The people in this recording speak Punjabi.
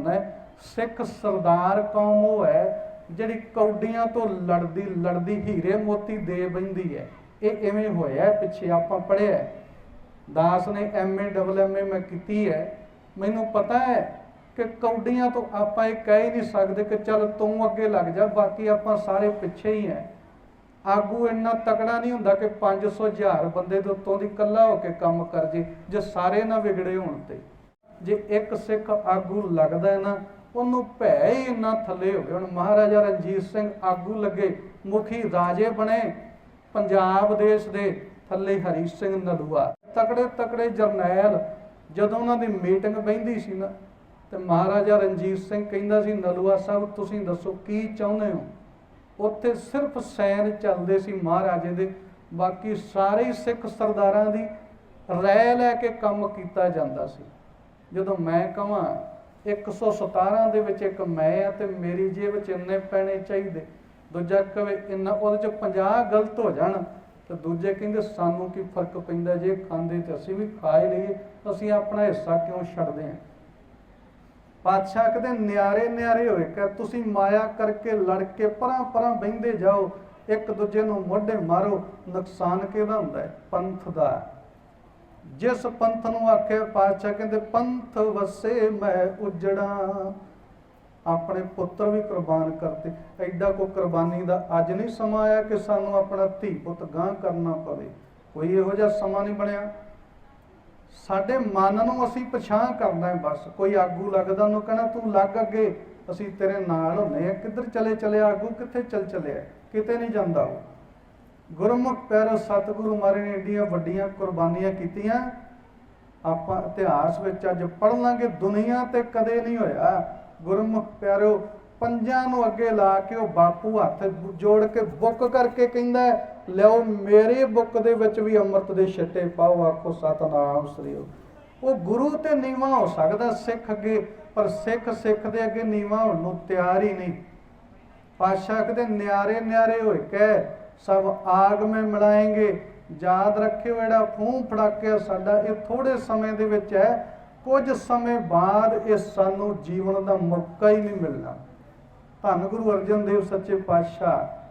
ਹੁੰਦਾ ਹੈ। ਸਿੱਖ ਸਰਦਾਰ ਕੌਮ ਉਹ ਹੈ ਜਿਹੜੀ ਕੌਡੀਆਂ ਤੋਂ ਲੜਦੀ ਲੜਦੀ ਹੀਰੇ ਮੋਤੀ ਦੇ ਬੈਂਦੀ ਹੈ। ਇਹ ਐਵੇਂ ਹੋਇਆ, ਪਿੱਛੇ ਆਪਾਂ ਪੜ੍ਹਿਆ ਦਾਸ ਨੇ ਐਮਏ ਡਬਲ ਐਮਏ ਮੈਂ ਕੀਤੀ ਹੈ। ਮੈਨੂੰ ਪਤਾ ਹੈ ਕਿ ਕੌਡੀਆਂ ਤੋਂ ਆਪਾਂ ਇਹ ਕਹਿ ਹੀ ਨਹੀਂ ਸਕਦੇ ਕਿ ਚੱਲ ਤੂੰ ਅੱਗੇ ਲੱਗ ਜਾ, ਬਾਕੀ ਆਪਾਂ ਸਾਰੇ ਪਿੱਛੇ ਹੀ ਹੈ। ਆਗੂ ਇੰਨਾ ਤਕੜਾ ਨਹੀਂ ਹੁੰਦਾ ਕਿ 500 ਹਜ਼ਾਰ ਬੰਦੇ ਦੇ ਉੱਤੋਂ ਦੀ ਇਕੱਲਾ ਹੋ ਕੇ ਕੰਮ ਕਰ ਜੇ ਜੇ ਸਾਰੇ ਨਾ ਵਿਗੜੇ ਹੋਣ ਤੇ। ਜੇ ਇੱਕ ਸਿੱਖ ਆਗੂ ਲੱਗਦਾ ਨਾ, ਉਹਨੂੰ ਭੈ ਹੀ ਇੰਨਾ ਥੱਲੇ ਹੋ ਗਿਆ। ਹੁਣ ਮਹਾਰਾਜਾ ਰਣਜੀਤ ਸਿੰਘ ਆਗੂ ਲੱਗੇ, ਮੁਖੀ ਰਾਜੇ ਬਣੇ, ਪੰਜਾਬ ਦੇਸ਼ ਦੇ ਥੱਲੇ ਹਰੀ ਸਿੰਘ ਨਲੂਆ। ਤਕੜੇ ਤਕੜੇ ਜਰਨੈਲ, ਜਦੋਂ ਉਹਨਾਂ ਦੀ ਮੀਟਿੰਗ ਬੈਂਦੀ ਸੀ ਨਾ, ਤੇ ਮਹਾਰਾਜਾ ਰਣਜੀਤ ਸਿੰਘ ਕਹਿੰਦਾ ਸੀ, ਨਲੂਆ ਸਾਹਿਬ, ਤੁਸੀਂ ਦੱਸੋ ਕੀ ਚਾਹੁੰਦੇ ਹੋ? ਉੱਥੇ ਸਿਰਫ ਸੈਨ ਚੱਲਦੇ ਸੀ ਮਹਾਰਾਜੇ ਦੇ, ਬਾਕੀ ਸਾਰੇ ਸਿੱਖ ਸਰਦਾਰਾਂ ਦੀ ਰਾਏ ਲੈ ਕੇ ਕੰਮ ਕੀਤਾ ਜਾਂਦਾ ਸੀ। ਜਦੋਂ ਮੈਂ ਕਹਾਂ 117 ਦੇ ਵਿੱਚ ਇੱਕ ਮੈਂ ਆ ਤੇ ਮੇਰੀ ਜੇਬ 'ਚ ਇੰਨੇ ਪੈਣੇ ਚਾਹੀਦੇ। ਦੂਜਾ ਕਵੇ, ਇੰਨਾ ਉਹਦੇ 'ਚ 50 ਗਲਤ ਹੋ ਜਾਣ, ਤੇ ਦੂਜੇ ਕਹਿੰਦੇ, ਸਾਨੂੰ ਕੀ ਫ਼ਰਕ ਪੈਂਦਾ ਜੇ ਖਾਂਦੇ ਤੇ ਅਸੀਂ ਵੀ ਖਾ ਹੀ ਲਈਏ, ਅਸੀਂ ਆਪਣਾ ਹਿੱਸਾ ਕਿਉਂ ਛੱਡਦੇ ਹਾਂ ਪਾਤਸ਼ਾਹ ਕਹਿੰਦੇ, ਨਿਆਰੇ ਨਿਆਰੇ ਹੋਏ ਕਿ ਤੁਸੀਂ ਮਾਇਆ ਕਰਕੇ ਲੜ ਕੇ ਪਰਾਂ ਪਰਾਂ ਬਹਿੰਦੇ ਜਾਓ, ਇੱਕ ਦੂਜੇ ਨੂੰ ਮੋਢੇ ਮਾਰੋ, ਨੁਕਸਾਨ ਕਿਹਦਾ ਹੁੰਦਾ ਹੈ? ਪੰਥ ਦਾ। ਜਿਸ ਪੰਥ ਨੂੰ ਆਖੇ ਪਾਤਸ਼ਾਹ ਕਹਿੰਦੇ, ਪੰਥ ਵਸੇ ਮੈਂ ਉਜੜਾਂ। ਆਪਣੇ ਪੁੱਤਰ ਵੀ ਕੁਰਬਾਨ ਕਰਤੇ। ਐਡਾ ਕੋ ਕੁਰਬਾਨੀ ਦਾ ਅੱਜ ਨਹੀਂ ਸਮਾਂ ਆਇਆ ਕਿ ਸਾਨੂੰ ਆਪਣਾ ਧੀ ਪੁੱਤ ਗਾਂ ਕਰਨਾ ਪਵੇ। ਕੋਈ ਇਹੋ ਜਿਹਾ ਸਮਾਂ ਨਹੀਂ ਬਣਿਆ। ਸਾਡੇ ਮਨ ਨੂੰ ਅਸੀਂ ਪਛਾਣ ਕਰਨਾ ਹੈ ਬਸ। ਕੋਈ ਆਗੂ ਲੱਗਦਾ ਉਹਨੂੰ ਕਹਿਣਾ, ਤੂੰ ਲੱਗ ਅੱਗੇ। ਅਸੀਂ ਤੇਰੇ ਨਾਲ ਹੁੰਨੇ ਆ ਕਿੱਧਰ ਚਲੇ ਚਲੇ? ਆਗੂ ਕਿੱਥੇ ਚਲ ਚਲਿਆ? ਕਿਤੇ ਨਹੀਂ ਜਾਂਦਾ ਉਹ। ਗੁਰਮੁਖ ਪੈਰੋ ਸਤਿਗੁਰੂ ਮਾਰੇ ਨੇ ਏਡੀਆਂ ਵੱਡੀਆਂ ਕੁਰਬਾਨੀਆਂ ਕੀਤੀਆਂ। ਆਪਾਂ ਇਤਿਹਾਸ ਵਿੱਚ ਅੱਜ ਪੜ੍ਹ ਲਾਂਗੇ ਦੁਨੀਆ ਤੇ ਕਦੇ ਨਹੀਂ ਹੋਇਆ। ਗੁਰਮੁਖ ਪਿਆਰੋ ਪੰਜਾਂ ਨੂੰ ਅੱਗੇ ਲਾ ਕੇ ਉਹ ਬਾਪੂ ਹੱਥ ਜੋੜ ਕੇ ਬੁੱਕ ਕਰਕੇ ਕਹਿੰਦਾ ਹੈ, ਲਿਆਓ ਮੇਰੇ ਬੁੱਕ ਦੇ ਵਿੱਚ ਵੀ ਅੰਮ੍ਰਿਤ ਦੇ ਛਿੱਟੇ ਪਾਓ। ਆਖੋ ਸਤਨਾਮ ਸ੍ਰੀ ਉਹ ਗੁਰੂ ਤੇ ਨੀਵਾ ਹੋ ਸਕਦਾ ਸਿੱਖ ਅੱਗੇ ਪਰ ਸਿੱਖ ਸਿੱਖ ਦੇ ਅੱਗੇ ਨੀਵਾ ਹੋਣ ਨੂੰ ਤਿਆਰ ਹੀ ਨਹੀਂ। ਪਾਤਸ਼ਾਹ ਕਹਿੰਦੇ ਨਿਆਰੇ ਨਿਆਰੇ ਹੋਏ ਕਹਿ ਸਭ ਆਗ ਮੈਂ ਮਿਲਾਏਂਗੇ। ਯਾਦ ਰੱਖਿਓ ਜਿਹੜਾ ਫੂੰ ਫੜਾਕਿਆ ਸਾਡਾ, ਇਹ ਥੋੜੇ ਸਮੇਂ ਦੇ ਵਿੱਚ ਹੈ। ਕੁਝ ਸਮੇਂ ਬਾਅਦ ਇਹ ਸਾਨੂੰ ਜੀਵਨ ਦਾ ਮੌਕਾ ਹੀ ਨਹੀਂ ਮਿਲਣਾ। ਧੰਨ ਗੁਰੂ ਅਰਜਨ ਦੇਵ ਸੱਚੇ ਪਾਤਸ਼ਾਹ